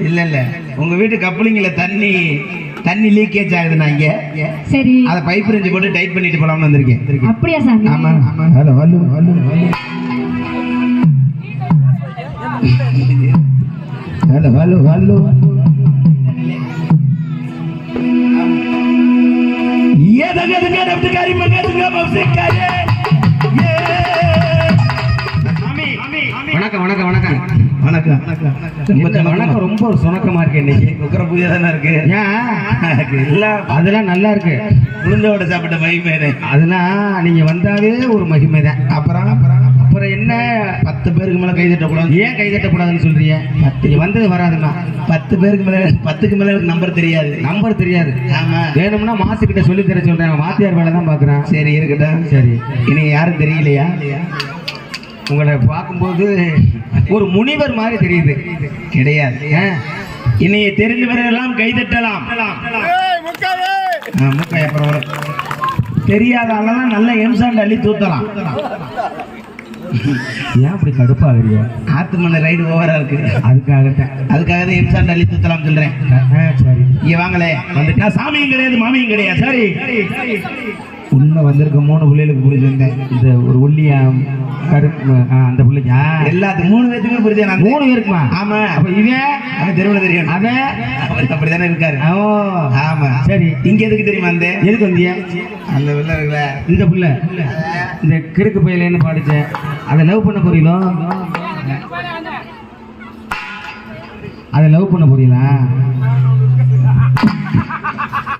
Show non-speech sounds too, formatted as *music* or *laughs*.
இல்ல இல்ல உங்க வீட்டு கப்பலிங்கள தண்ணி தண்ணி லீக்கேஜ் ஆகுதுண்ணா இங்க சரி அதை பைப் ரெஞ்சு போட்டு டைட் பண்ணிட்டு போலாம்னு வந்திருக்கேன் அப்படியா சாமி ஆமா hello hello hello hello hello hello ये दगे दगे रफ्तकारी मगे दुगा मौसिकारी வணக்கம் வணக்கம் வணக்கம் வணக்கம் இந்த வணக்கம். ரொம்ப ஒரு சுணக்கமா இருக்கு இன்னைக்கு. *laughs* உக்கர பூஜை தானே இருக்கு ஏன் *laughs* அதெல்லாம் நல்லா இருக்கு. உளுந்தோட சாப்பிட்ட மகிமேனு அதெல்லாம் நீங்க வந்தாவே ஒரு மகிமை தான். அப்புறம்? அப்புறம்? அப்புறம் என்ன? பத்து பேருக்கு மேல கை தட்டக்கூடாது. ஏன் கை தட்டக்கூடாதுன்னு சொல்றீங்க? நீங்க வந்தது வராதுமா பத்து பேருக்கு மேல பத்துக்கு மேல எனக்கு நம்பர் தெரியாது. நம்பர் தெரியாது. ஆமா. வேணும்னா மாசு கிட்ட சொல்லி தர சொல்றேன். வாத்தியார் வேலை தான் பாக்குறேன் சரி இருக்கட்டும். சரி. இனி யாரும் தெரியலையா? உங்களை பார்க்கும்போது ஒரு முனிவர் மாதிரி தெரியுது. கிடையாது. ஆ, இனி தெரிந்தவரெல்லாம் கை தட்டலாம் ஆ, மூக்கை அப்புறம் வரும். தெரியாத ஆளெல்லாம் நல்ல எம்சாண்ட் அள்ளி தூத்தலாம். ஏன் அப்படி கடுப்பாகிறீங்க? ஆத்து மண்ண ரைடு ஓவரா இருக்கு. அதுக்காகத்தான். அதுக்காக தான் எம்சாண்ட் அள்ளி தூத்தலாம் சொல்றேன். சரி. இங்க வாங்களே. வந்து நான் சாமியும் கிடையாது மாமியும் கிடையாது. சரி. உள்ள வந்திருக்க மூணு பிள்ளைகளுக்கு பிடிச்சிருந்தேன். இந்த ஒரு ஒல்லியா கருப்பு அந்த பிள்ளைக்கு? ஆ, எல்லாத்துக்கும் மூணு பேத்துக்குமே நான் மூணு பேருக்குமா? ஆமா. அப்ப இவன் அவன் தெருவில் தெரியும். அவன் அப்படித்தானே இருக்காரு. ஓ. ஆமா. சரி. இங்க எதுக்கு தெரியுமா அந்த? எதுக்கு வந்திய? அந்த இருக்குல்ல. இந்த புள்ள. இந்த கிறுக்கு பையிலன்னு பாடிச்ச. அதை லவ் பண்ண போறீங்களோ? அதை லவ் பண்ண போறீங்களா?